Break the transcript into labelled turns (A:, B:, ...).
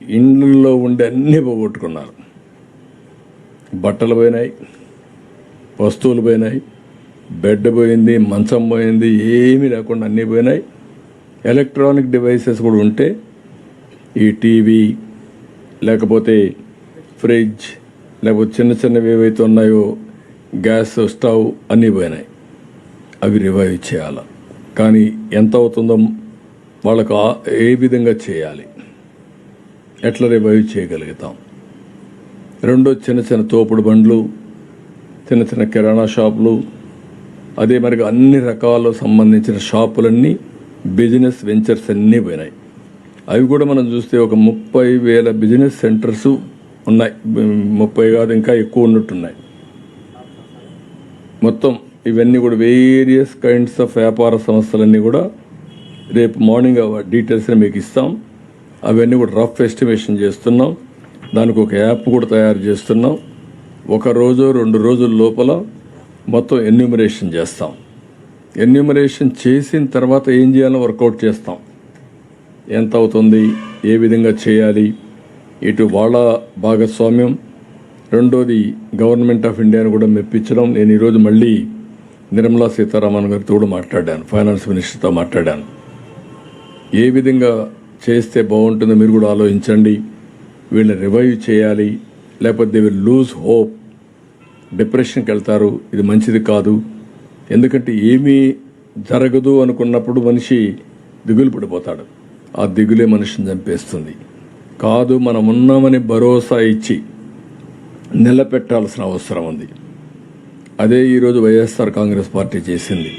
A: ఇండ్లలో ఉండే అన్నీ పోగొట్టుకున్నారు. బట్టలు పోయినాయి వస్తువులు పోయినాయి బెడ్ పోయింది మంచం పోయింది ఏమీ లేకుండా అన్నీ పోయినాయి. ఎలక్ట్రానిక్ డివైసెస్ కూడా ఉంటే ఈ టీవీ లేకపోతే ఫ్రిడ్జ్ లేకపోతే చిన్న చిన్నవి ఏవైతే ఉన్నాయో గ్యాస్ స్టవ్ అన్నీ పోయినాయి. అవి రివైవ్ చేయాలి. కానీ ఎంత అవుతుందో వాళ్ళకు ఏ విధంగా చేయాలి? ఎట్లా రివైవ్ చేయగలుగుతాం? రెండో చిన్న చిన్న తోపుడు బండ్లు చిన్న చిన్న కిరాణా షాపులు అదే మరి అన్ని రకాల సంబంధించిన షాపులన్నీ బిజినెస్ వెంచర్స్ అన్నీ పోయినాయి. అవి కూడా మనం చూస్తే ఒక ముప్పై వేల బిజినెస్ సెంటర్స్ ఉన్నాయి. ముప్పై కాదు ఇంకా ఎక్కువ ఉన్నట్టున్నాయి. మొత్తం ఇవన్నీ కూడా వేరియస్ కైండ్స్ ఆఫ్ వ్యాపార సంస్థలన్నీ కూడా రేపు మార్నింగ్ డీటెయిల్స్ని మీకు ఇస్తాం. అవన్నీ కూడా రఫ్ ఎస్టిమేషన్ చేస్తున్నాం. దానికి ఒక యాప్ కూడా తయారు చేస్తున్నాం. ఒక రోజు రెండు రోజుల లోపల మొత్తం ఎన్యూమరేషన్ చేస్తాం. ఎన్యూమరేషన్ చేసిన తర్వాత ఏం చేయాలో వర్కౌట్ చేస్తాం. ఎంత అవుతుంది? ఏ విధంగా చేయాలి? ఇటు వాళ్ళ భాగస్వామ్యం. రెండోది గవర్నమెంట్ ఆఫ్ ఇండియాను కూడా మెప్పించడం. నేను ఈరోజు మళ్ళీ నిర్మలా సీతారామన్ గారితో కూడా మాట్లాడాను. ఫైనాన్స్ మినిస్టర్తో మాట్లాడాను. ఏ విధంగా చేస్తే బాగుంటుందో మీరు కూడా ఆలోచించండి. వీళ్ళని రివైవ్ చేయాలి. లేకపోతే దే విల్ లూజ్ హోప్ డిప్రెషన్కి వెళ్తారు. ఇది మంచిది కాదు. ఎందుకంటే ఏమీ జరగదు అనుకున్నప్పుడు మనిషి దిగులు పడిపోతాడు. ఆ దిగులే మనిషిని చంపేస్తుంది. కాదు మనం ఉన్నామని భరోసా ఇచ్చి నిలబెట్టాల్సిన అవసరం ఉంది. అదే ఈరోజు వైఎస్ఆర్ కాంగ్రెస్ పార్టీ చేసింది.